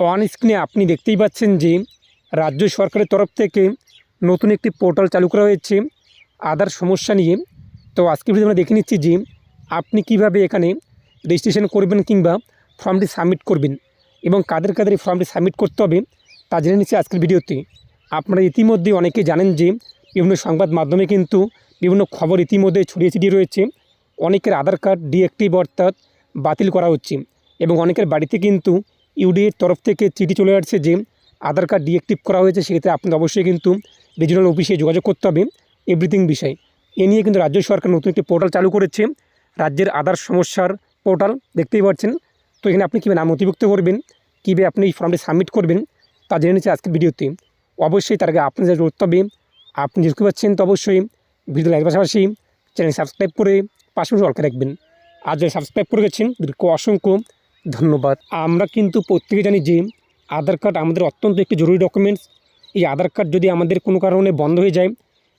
On স্ক্রিনে আপনি দেখতেই পাচ্ছেন যে রাজ্য সরকারের তরফ থেকে নতুন একটি পোর্টাল চালু করা হয়েছে আধার সমস্যা নিয়ে। তো আজকে ভিডিও আমরা দেখে নিচ্ছি যে আপনি কীভাবে এখানে রেজিস্ট্রেশন করবেন কিংবা ফর্মটি সাবমিট করবেন এবং কাদের কাদের এই ফর্মটি সাবমিট করতে হবে তা জেনে নিচ্ছি আজকের ভিডিওতে। আপনারা ইতিমধ্যে অনেকে জানেন যে বিভিন্ন সংবাদ মাধ্যমে কিন্তু বিভিন্ন খবর ইতিমধ্যে ছড়িয়ে ছিটিয়ে রয়েছে। অনেকের আধার কার্ড ডিএক্টিভ অর্থাৎ বাতিল করা হচ্ছে এবং অনেকের বাড়িতে কিন্তু ইউডিএর তরফ থেকে চিঠি চলে আসছে যে আধার কার্ড ডিএক্টিভ করা হয়েছে, সেক্ষেত্রে আপনাদের অবশ্যই কিন্তু রিজিনাল অফিসে যোগাযোগ করতে হবে এভরিথিং বিষয়। এ নিয়ে কিন্তু রাজ্য সরকার নতুন একটি পোর্টাল চালু করেছে, রাজ্যের আধার সমস্যার পোর্টাল দেখতেই পাচ্ছেন। তো এখানে আপনি কীভাবে নাম নথিভুক্ত করবেন, কীভাবে আপনি এই ফর্মটি সাবমিট করবেন, তা জেনে নিচ্ছে আজকের ভিডিওতে। অবশ্যই তার আগে আপনি যা করতে হবে, আপনি দেখতে পাচ্ছেন তো অবশ্যই ভিডিও লাইক পাশাপাশি চ্যানেল সাবস্ক্রাইব করে পাশাপাশি অলকে রাখবেন। আর যারা সাবস্ক্রাইব করে গেছেন, তাদেরকে অসংখ্য ধন্যবাদ। আমরা কিন্তু প্রত্যেকে জানি যে আধার কার্ড আমাদের অত্যন্ত একটি জরুরি ডকুমেন্টস এই আধার কার্ড যদি আমাদের কোনো কারণে বন্ধ হয়ে যায়,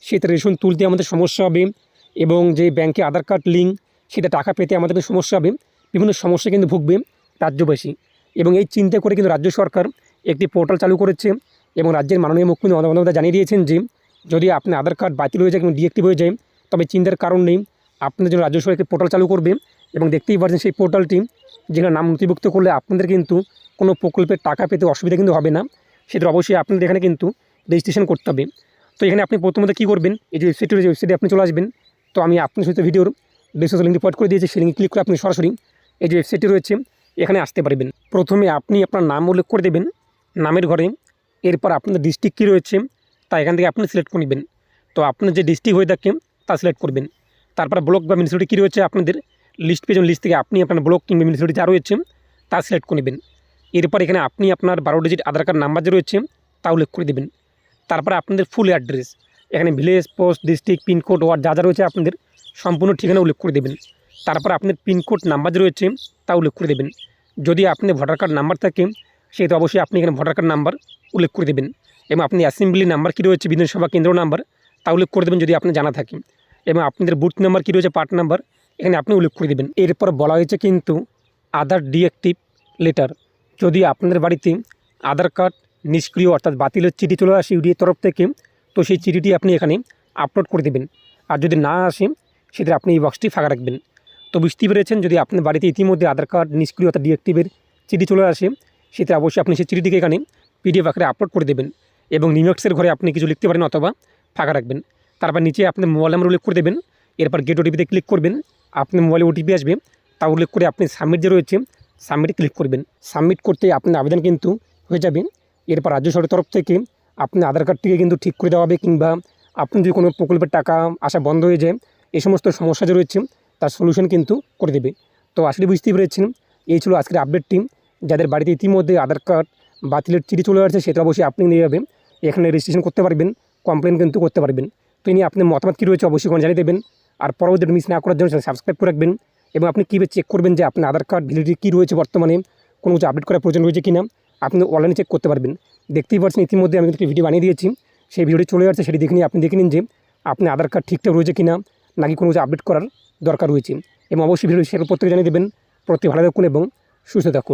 সেটা রেশন তুলতে আমাদের সমস্যা হবে এবং যে ব্যাংকে আধার কার্ড লিঙ্ক সেটা টাকা পেতে আমাদের সমস্যা হবে, বিভিন্ন সমস্যা কিন্তু ভুগবে রাজ্যবাসী। এবং এই চিন্তা করে কিন্তু রাজ্য সরকার একটি পোর্টাল চালু করেছে এবং রাজ্যের মাননীয় মুখ্যমন্ত্রী মমতা জানিয়ে দিয়েছেন যে, যদি আপনি আধার কার্ড বাতিল হয়ে যায় কিংবা ডিএক্টিভ হয়ে যায়, তবে চিন্তার কারণ নেই। আপনাদের জন্য রাজ্য একটি পোর্টাল চালু করবে এবং দেখতেই পাচ্ছেন সেই পোর্টালটি যেখানে নাম নথিভুক্ত করলে আপনাদের কিন্তু কোনো প্রকল্পের টাকা পেতে অসুবিধা কিন্তু হবে না। সেটা অবশ্যই আপনাদের এখানে কিন্তু রেজিস্ট্রেশন করতে হবে। তো এখানে আপনি প্রথমত কী করবেন? এই যে ওয়েবসাইটটি রয়েছে ওয়েবসাইটে আপনি চলে আসবেন। তো আমি আপনার সাথে ভিডিওর ডিসক্রিপশন লিঙ্ক পয়েন্ট করে দিয়েছি। সেই লিঙ্কে ক্লিক করে আপনি সরাসরি এই যে ওয়েবসাইটটি রয়েছে, এখানে আসতে পারবেন। প্রথমে আপনি আপনার নাম উল্লেখ করে দেবেন, নামের ঘরে। এরপর আপনার ডিস্ট্রিক্ট কী রয়েছে, তা এখান থেকে আপনি সিলেক্ট করে নেবেন। তো আপনার যে ডিস্ট্রিক্ট হয়ে থাকে, তা সিলেক্ট করবেন। তারপর ব্লক বা মিউনিসিপালিটি কী রয়েছে আপনাদের লিস্ট পেজন লিস্ট থেকে আপনি আপনার ব্লক কিংবা মিউনিসিপালিটি যা রয়েছে তা সিলেক্ট করে নেবেন। এরপর এখানে আপনি আপনার বারো ডিজিট আধার কার্ড নাম্বার যে রয়েছে, তা উল্লেখ করে দেবেন। তারপর আপনাদের ফুল অ্যাড্রেস এখানে village post district pincode ward যা যা রয়েছে আপনাদের সম্পূর্ণ ঠিকানা উল্লেখ করে দেবেন। তারপর আপনার পিনকোড নাম্বার যে রয়েছে, তা উল্লেখ করে দেবেন। যদি আপনার ভোটার কার্ড নাম্বার থাকে, সেহেতু অবশ্যই আপনি এখানে ভোটার কার্ড নাম্বার উল্লেখ করে দেবেন। এবং আপনি অ্যাসেম্বলি নাম্বার কী রয়েছে, বিধানসভা কেন্দ্র নাম্বার তা উল্লেখ করে দেবেন যদি আপনি জানা থাকে। এবং আপনাদের বুথ নাম্বার কী রয়েছে পার্ট নাম্বার এখানে আপনি উল্লেখ করে দেবেন। এরপর বলা হয়েছে কিন্তু আধার ডিঅ্যাক্টিভ লেটার যদি আপনাদের বাড়িতে আধার কার্ড নিষ্ক্রিয় অর্থাৎ বাতিলের চিঠি চলে আসে ইউডিএর তরফ থেকে, তো সেই চিঠিটি আপনি এখানে আপলোড করে দেবেন। আর যদি না আসে সেক্ষেত্রে আপনি এই বক্সটি ফাঁকা রাখবেন। তো বুঝতেই পেরেছেন, যদি আপনার বাড়িতে ইতিমধ্যে আধার কার্ড নিষ্ক্রিয় অর্থাৎ ডিঅ্যাক্টিভের চিঠি চলে আসে সেক্ষেত্রে অবশ্যই আপনি সেই চিঠিটিকে এখানে পিডিএফ আকারে আপলোড করে দেবেন এবং নিউমার্ক্সের ঘরে আপনি কিছু লিখতে পারেন অথবা ফাঁকা রাখবেন। তারপর নিচে আপনি মোবাইল নাম্বার উল্লেখ করে দেবেন। এরপর গেট ওটিপিতে ক্লিক করবেন। আপনি মোবাইলে ওটিপি আসবে। তা উল্লেখ করে আপনি সাবমিট যে রয়েছে সাবমিটে ক্লিক করবেন। সাবমিট করতে আপনার আবেদন কিন্তু হয়ে যাবে। এরপর রাজ্য সরকারের তরফ থেকে আপনি আধার কার্ডটিকে কিন্তু ঠিক করে দেওয়া হবে কিংবা আপনি যদি কোনো প্রকল্পের টাকা আসা বন্ধ হয়ে যায় এই সমস্ত সমস্যা যে রয়েছে, তার সলিউশন কিন্তু করে দেবে। তো আসলে বুঝতেই পেরেছেন। এই ছিল আজকের আপডেটটি যাদের বাড়িতে ইতিমধ্যে আধার কার্ড বাতিলের চিঠি চলে আসছে, সেটা অবশ্যই আপনি নিয়ে যাবেন। এখানে রেজিস্ট্রেশন করতে পারবেন কমপ্লেন কিন্তু করতে পারবেন। তো নিয়ে আপনার মতামত কী রয়েছে অবশ্যই কোনো জানিয়ে দেবেন। আর পরবর্তী মিস না করার জন্য সাবস্ক্রাইব করে রাখবেন এবং আপনি কীভাবে চেক করবেন যে আপনার আধার কার্ড ভ্যালিডিটি কী রয়েছে বর্তমানে, কোনো কিছু আপডেট করার প্রয়োজন রয়েছে কি না আপনি অনলাইনে চেক করতে পারবেন। দেখতেই পাচ্ছেন ইতিমধ্যে আমি একটি ভিডিও বানিয়ে দিয়েছি। সেই ভিডিওটি চলে যাচ্ছে সেটি দেখে নিয়ে আপনি দেখে নিন যে আপনি আধার কার্ড ঠিকঠাক রয়েছে কি না নাকি কোনো কিছু আপডেট করার দরকার রয়েছে। এবং অবশ্যই ভিডিও শেয়ার প্রত্যেকে জানিয়ে দেবেন। প্রত্যেকে ভালো থাকুন এবং সুস্থ থাকুন।